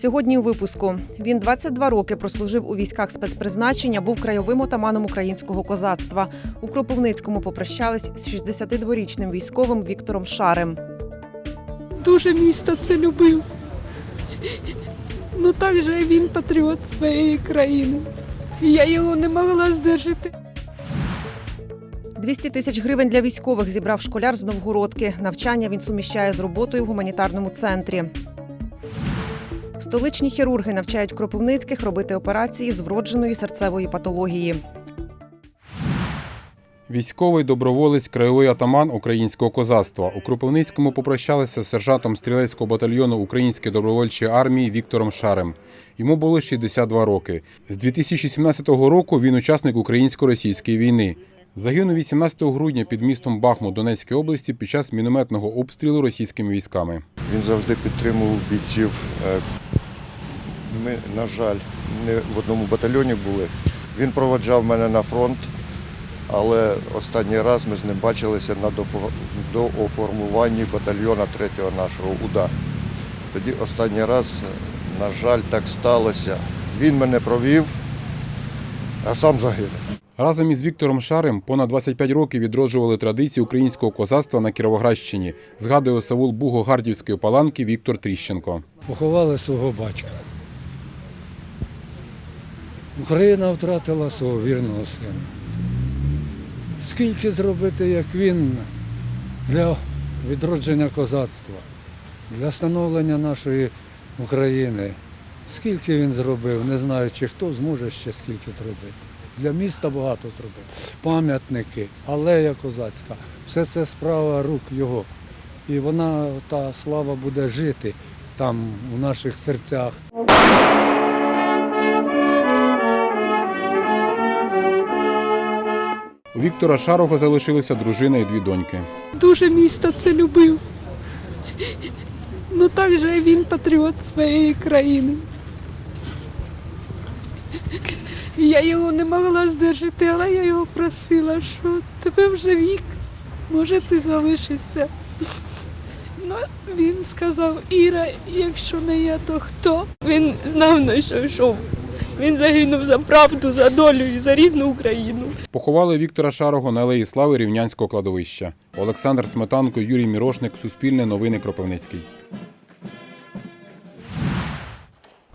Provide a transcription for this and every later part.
Сьогодні у випуску він 22 роки прослужив у військах спецпризначення, був краєвим отаманом українського козацтва. У Кропивницькому попрощались з 62-річним військовим Віктором Шарем. дуже місто це любив. Ну так же він патріот своєї країни. Я його не могла здержати. 200 тисяч гривень для військових зібрав школяр з Новгородки. Навчання він суміщає з роботою в гуманітарному центрі. Столичні хірурги навчають кропивницьких робити операції з вродженої серцевої патології. Військовий доброволець, краєвий атаман українського козацтва. У Кропивницькому попрощалися з сержантом стрілецького батальйону Української добровольчої армії Віктором Шарем. Йому було 62 роки. З 2017 року він учасник українсько-російської війни. Загинув 18 грудня під містом Бахмут Донецької області під час мінометного обстрілу російськими військами. Він завжди підтримував бійців. Ми, на жаль, не в одному батальйоні були. Він проводжав мене на фронт, але останній раз ми з ним бачилися на дооформуванні батальйона 3-го нашого УДА. Тоді останній раз, на жаль, так сталося. Він мене провів, а сам загинув. Разом із Віктором Шарем понад 25 років відроджували традиції українського козацтва на Кіровоградщині, згадує Савул Буго-Гардівської паланки Віктор Тріщенко. поховали свого батька. Україна втратила свого вірного сина. Скільки зробити, як він, для відродження козацтва, для становлення нашої України. Скільки він зробив, не знаю, чи хто зможе ще скільки зробити. Для міста багато зробив. Пам'ятники, алея козацька. Все це справа рук його. І вона, та слава буде жити там у наших серцях. Віктора Шарого залишилися дружина і дві доньки. Дуже місто це любив. Ну так же він патріот своєї країни. Я його не могла здержати, але я його просила, що тебе вже вік, може ти залишишся. Ну, він сказав, Іра, якщо не я, то хто? Він знав на що йшов. Він загинув за правду, за долю і за рідну Україну. Поховали Віктора Шарого на алеї Слави Рівнянського кладовища. Олександр Сметанко, Юрій Мірошник, Суспільне новини Кропивницький.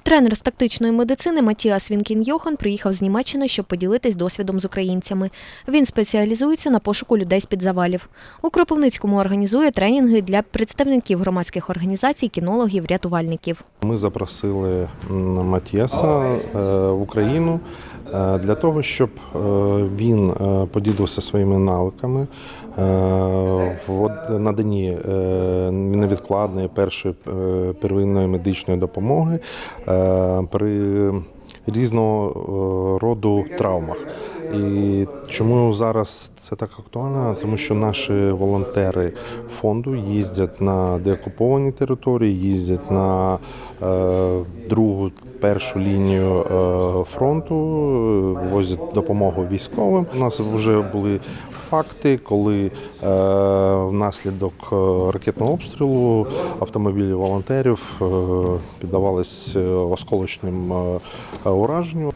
Тренер з тактичної медицини Матіас Вінкін-Йохан приїхав з Німеччини, щоб поділитись досвідом з українцями. Він спеціалізується на пошуку людей з-під завалів. У Кропивницькому організує тренінги для представників громадських організацій, кінологів, рятувальників. Ми запросили Матіаса е, в Україну е, для того, щоб е, він поділився своїми навиками в од- наданні е, невідкладної першої е, первинної медичної допомоги е, при різного е, роду травмах. І чому зараз це так актуально? Тому що наші волонтери фонду їздять на деокуповані території, їздять на е, другу, першу лінію е, фронту, е, возять допомогу військовим. У нас вже були факти, коли е, внаслідок ракетного обстрілу автомобілі волонтерів піддавались осколочним ураженню.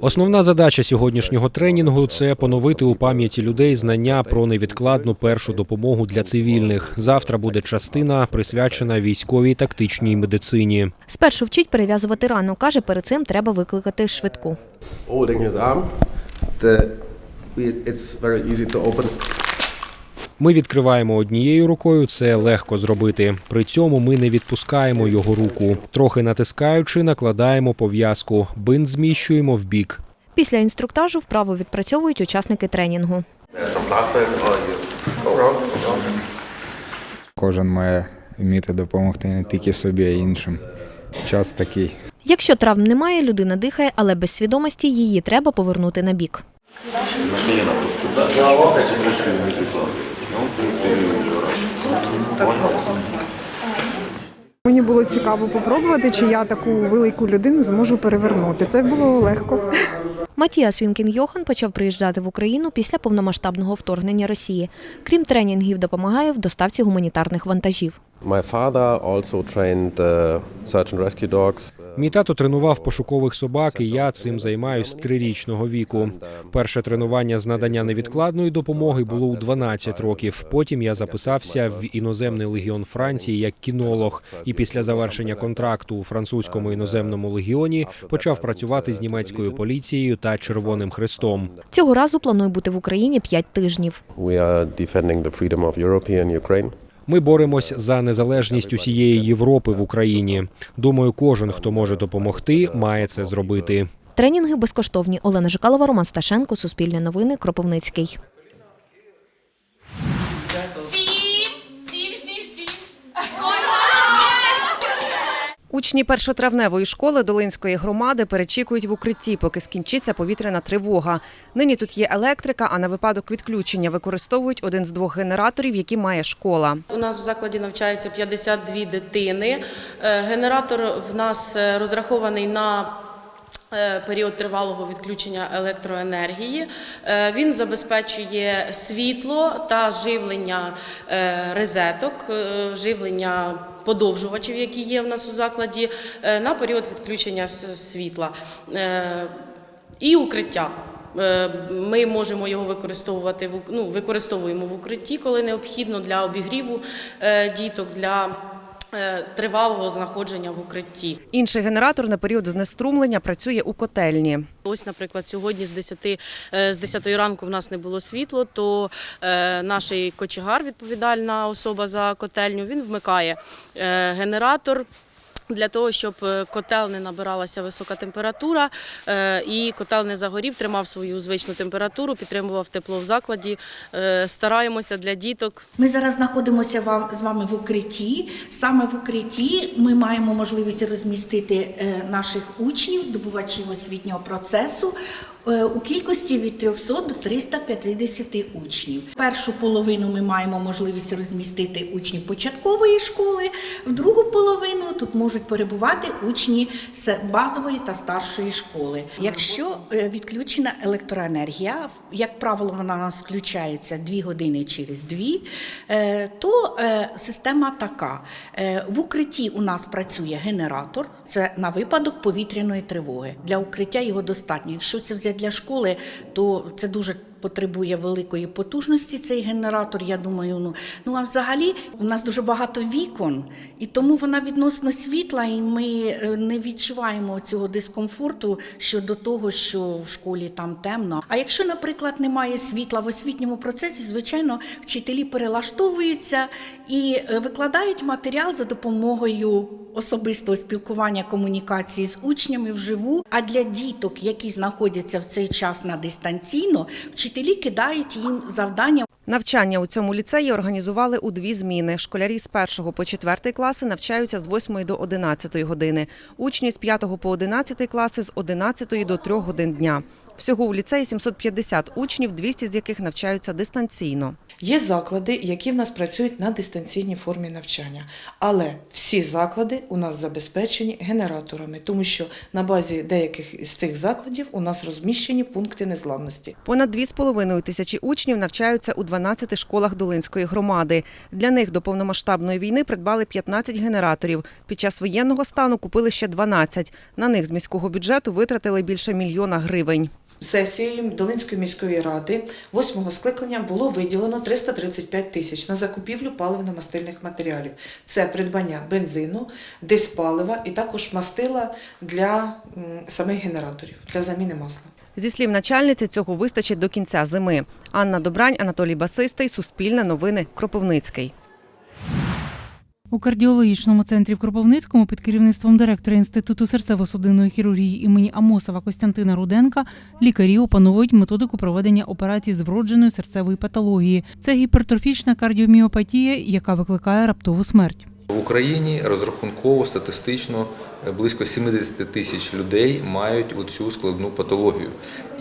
Основна задача сьогоднішнього тренінгу це поновити у пам'яті людей знання про невідкладну першу допомогу для цивільних. Завтра буде частина присвячена військовій тактичній медицині. Спершу вчить перев'язувати рану. Каже, перед цим треба викликати швидку. Ми відкриваємо однією рукою, це легко зробити. При цьому ми не відпускаємо його руку. Трохи натискаючи, накладаємо пов'язку. Бинт зміщуємо в бік. Після інструктажу вправо відпрацьовують учасники тренінгу. Кожен має вміти допомогти не тільки собі, а й іншим. Час такий. Якщо травм немає, людина дихає, але без свідомості її треба повернути на бік. Мені було цікаво попробувати, чи я таку велику людину зможу перевернути. Це було легко. Матіас Вінкен-Йохан почав приїжджати в Україну після повномасштабного вторгнення Росії. Крім тренінгів, допомагає в доставці гуманітарних вантажів. My father also trained uh, search and rescue dogs. Мій тато тренував пошукових собак, і я цим займаюсь з трирічного віку. Перше тренування з надання невідкладної допомоги було у 12 років. Потім я записався в іноземний легіон Франції як кінолог, і після завершення контракту у французькому іноземному легіоні почав працювати з німецькою поліцією та Червоним Хрестом. Цього разу планує бути в Україні 5 тижнів. We are defending the freedom of Ми боремось за незалежність усієї Європи в Україні. Думаю, кожен, хто може допомогти, має це зробити. Тренінги безкоштовні. Олена Жикалова, Роман Сташенко, Суспільне новини, Кропивницький. Учні першотравневої школи Долинської громади перечікують в укритті, поки скінчиться повітряна тривога. Нині тут є електрика, а на випадок відключення використовують один з двох генераторів, які має школа. У нас в закладі навчається 52 дитини. Е, Генератор в нас е, розрахований на е, період тривалого відключення електроенергії. Він забезпечує світло та живлення розеток, живлення подовжувачів, які є в нас у закладі, е, на період відключення світла. Е, І укриття. Е, Ми можемо його використовувати ну, використовуємо в укритті, коли необхідно для обігріву діток, для тривалого знаходження в укритті. Інший генератор на період знеструмлення працює у котельні. Ось, наприклад, сьогодні з 10, е, з 10 ранку в нас не було світло, то е, наш кочегар, відповідальна особа за котельню, він вмикає е, генератор. Для того щоб е, котел не набиралася висока температура е, і котел не загорів, тримав свою звичну температуру, підтримував тепло в закладі. Е, Стараємося для діток Ми зараз знаходимося з вами в укритті. Саме в укритті ми маємо можливість розмістити наших учнів, здобувачів освітнього процесу. Е, У кількості від 300 до 350 учнів. Першу половину ми маємо можливість розмістити учнів початкової школи, в другу половину тут можуть перебувати учні базової та старшої школи. Якщо е, відключена електроенергія, як правило, вона нас включається 2 години через 2, е, то система така. В укритті у нас працює генератор, це на випадок повітряної тривоги. Для укриття його достатньо. Якщо це взяти для школи, то це дуже потребує великої потужності цей генератор. Я думаю, ну ну а взагалі у нас дуже багато вікон, і тому вона відносно світла, і ми е, не відчуваємо цього дискомфорту щодо того, що в школі там темно. А якщо, наприклад, немає світла в освітньому процесі, звичайно, вчителі перелаштовуються і е, викладають матеріал за допомогою особистого спілкування комунікації з учнями вживу. А для діток, які знаходяться в цей час на дистанційно, вчителі кидають їм завдання. Навчання у цьому ліцеї організували у дві зміни. Школярі з 1 по 4 класи навчаються з 8 до 11 години. Учні з 5 по 11 класи з 11 до 3 годин дня. Всього у ліцеї 750 учнів, 200 з яких навчаються дистанційно. Є заклади, які в нас працюють на дистанційній формі навчання, але всі заклади у нас забезпечені генераторами, тому що на базі деяких із цих закладів у нас розміщені пункти незламності. Понад 2,5 тисячі учнів навчаються у 12 школах Долинської громади. Для них до повномасштабної війни придбали 15 генераторів. Під час воєнного стану купили ще 12. На них з міського бюджету витратили більше мільйона гривень. Сесією Долинської міської ради восьмого скликання було виділено 335 тисяч на закупівлю паливно-мастильних матеріалів. Це придбання бензину, диспалива і також мастила для самих генераторів, для заміни масла. Зі слів начальниці, цього вистачить до кінця зими. Анна Добрань, Анатолій Басистий, Суспільне новини, Кропивницький. У кардіологічному центрі в Кропивницькому під керівництвом директора Інституту серцево-судинної хірургії імені Амосова Костянтина Руденка лікарі опановують методику проведення операцій з вродженої серцевої патології. Це гіпертрофічна кардіоміопатія, яка викликає раптову смерть. В Україні розрахунково статистично е, близько 70 тисяч людей мають оцю складну патологію.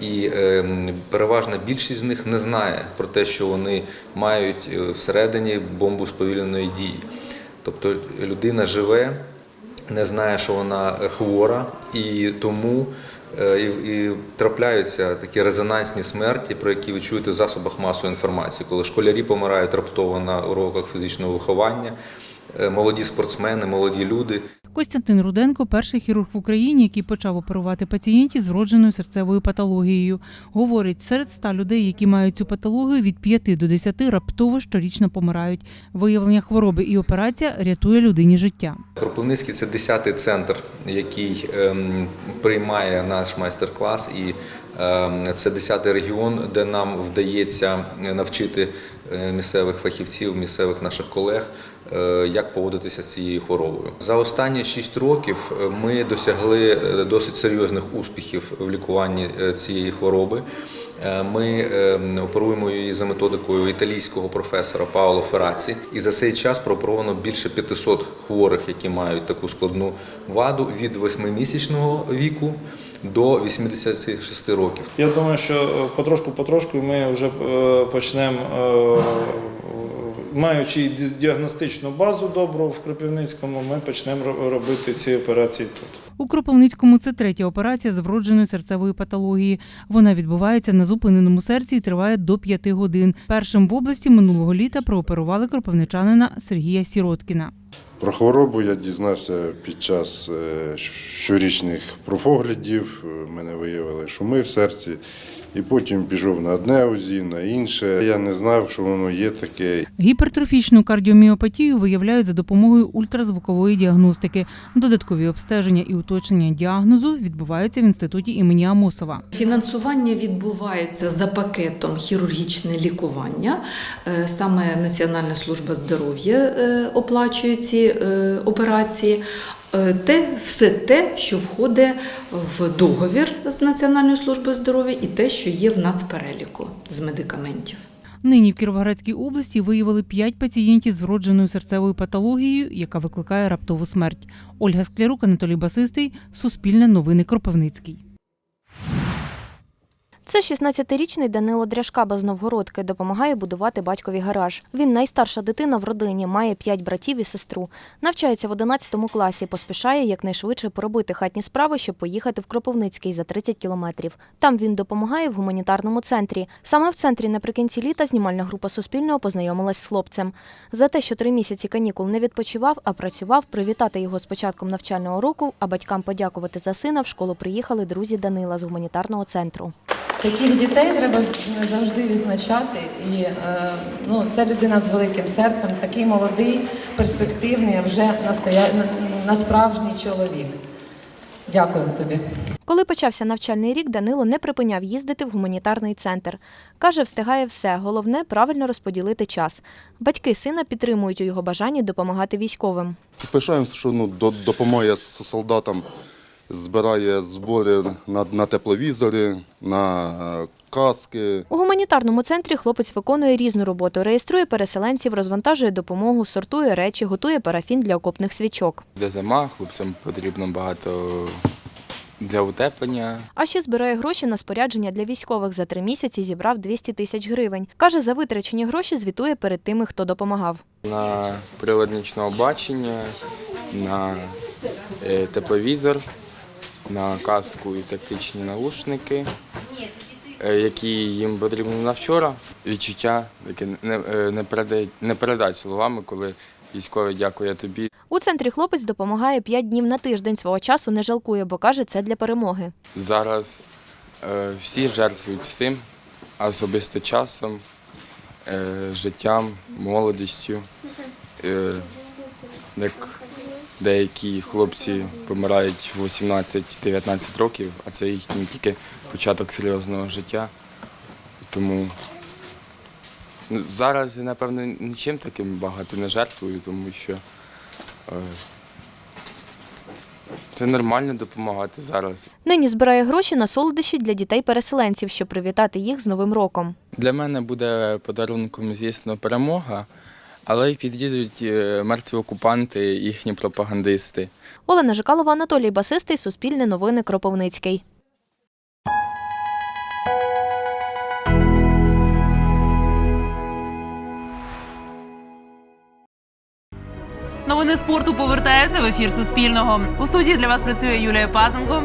І е, переважна більшість з них не знає про те, що вони мають е, всередині бомбу сповільненої дії. Тобто людина живе, не знає, що вона е, хвора, і тому е, і, і трапляються такі резонансні смерті, про які ви чуєте в засобах масової інформації, коли школярі помирають раптово на уроках фізичного виховання. е, молоді спортсмени, молоді люди. Костянтин Руденко перший хірург в Україні, який почав оперувати пацієнтів з вродженою серцевою патологією. Говорить, серед ста людей, які мають цю патологію, від 5 до 10 раптово щорічно помирають. Виявлення хвороби і операція рятує людині життя. Кропивницький це 10-й центр, який ем, приймає наш майстер-клас, і ем, це 10-й регіон, де нам вдається навчити е, місцевих фахівців, місцевих наших колег, е, як поводитися з цією хворобою. За останні 6 років е, ми досягли е, досить серйозних успіхів в лікуванні е, цієї хвороби. Е, Ми е, оперуємо її за методикою італійського професора Паоло Фераці, і за цей час прооперовано більше 500 хворих, які мають таку складну ваду від 8-місячного віку до 86 років. Я думаю, що потрошку-потрошку ми вже е, почнемо, е, маючи діагностичну базу добру в Кропивницькому, ми почнемо ро- робити ці операції тут. У Кропивницькому це третя операція з вродженою серцевої патології. Вона відбувається на зупиненому серці і триває до 5 годин. Першим в області минулого літа прооперували кропивничанина Сергія Сіроткіна. Про хворобу я дізнався під час е, щорічних профоглядів. Е, Мене виявили шуми в серці, і потім пішов на одне УЗІ, на інше. Я не знав, що воно є таке. Гіпертрофічну кардіоміопатію виявляють за допомогою ультразвукової діагностики. Додаткові обстеження і уточнення діагнозу відбуваються в інституті імені Амосова. Фінансування відбувається за пакетом хірургічне лікування. Е, Саме Національна служба здоров'я е, оплачує ці е, операції. Е, Те, все те, що входить в договір з Національною службою здоров'я, і те, що є в нацпереліку з медикаментів. Нині в Кіровоградській області виявили 5 пацієнтів з вродженою серцевою патологією, яка викликає раптову смерть. Ольга Склярук, Анатолій Басистий, Суспільне новини Кропивницький. Це 16-річний Данило Дряшкаба з Новгородки допомагає будувати батькові гараж. Він найстарша дитина в родині, має 5 братів і сестру. Навчається в 11 класі, поспішає якнайшвидше поробити хатні справи, щоб поїхати в Кропивницький за 30 кілометрів. Там він допомагає в гуманітарному центрі. Саме в центрі наприкінці літа знімальна група Суспільного познайомилась з хлопцем. За те, що три місяці канікул не відпочивав, а працював, привітати його з початком навчального року, а батькам подякувати за сина в школу приїхали друзі Данила з гуманітарного центру. Таких дітей треба завжди відзначати. І е, ну, це людина з великим серцем, такий молодий, перспективний, а вже настоя... на, на чоловік. Дякую тобі. Коли почався навчальний рік, Данило не припиняв їздити в гуманітарний центр. Каже, встигає все. Головне правильно розподілити час. Батьки сина підтримують у його бажанні допомагати військовим. Пишаємося, що ну, до- допомагає с- солдатам, збирає збори на, на тепловізори, на каски. У гуманітарному центрі хлопець виконує різну роботу, реєструє переселенців, розвантажує допомогу, сортує речі, готує парафін для окопних свічок. Де зима, хлопцям потрібно багато для утеплення. А ще збирає гроші на спорядження для військових. За три місяці зібрав 200 тисяч гривень. Каже, за витрачені гроші звітує перед тими, хто допомагав. На прилад нічного бачення, на е, тепловізор, на каску і тактичні наушники, е, які їм потрібно на вчора. Відчуття таке не, е, не, передать, не передать словами, коли військовий дякує тобі. У центрі хлопець допомагає 5 днів на тиждень. Свого часу не жалкує, бо каже, це для перемоги. Зараз е, всі жертвують всім, а особисто часом, е, життям, молодістю. Е, як деякі хлопці помирають в 18-19 років, а це їхній тільки початок серйозного життя. Тому ну, зараз я, напевно, нічим таким багато не жертвую, тому що е, це нормально допомагати зараз. Нині збирає гроші на солодощі для дітей-переселенців, щоб привітати їх з Новим роком. Для мене буде подарунком, звісно, перемога, але й під'їдуть е, мертві окупанти, їхні пропагандисти. Олена Жикалова, Анатолій Басистий, Суспільне новини Кропивницький. Новини спорту повертаються в ефір Суспільного. У студії для вас працює Юлія Пазенко.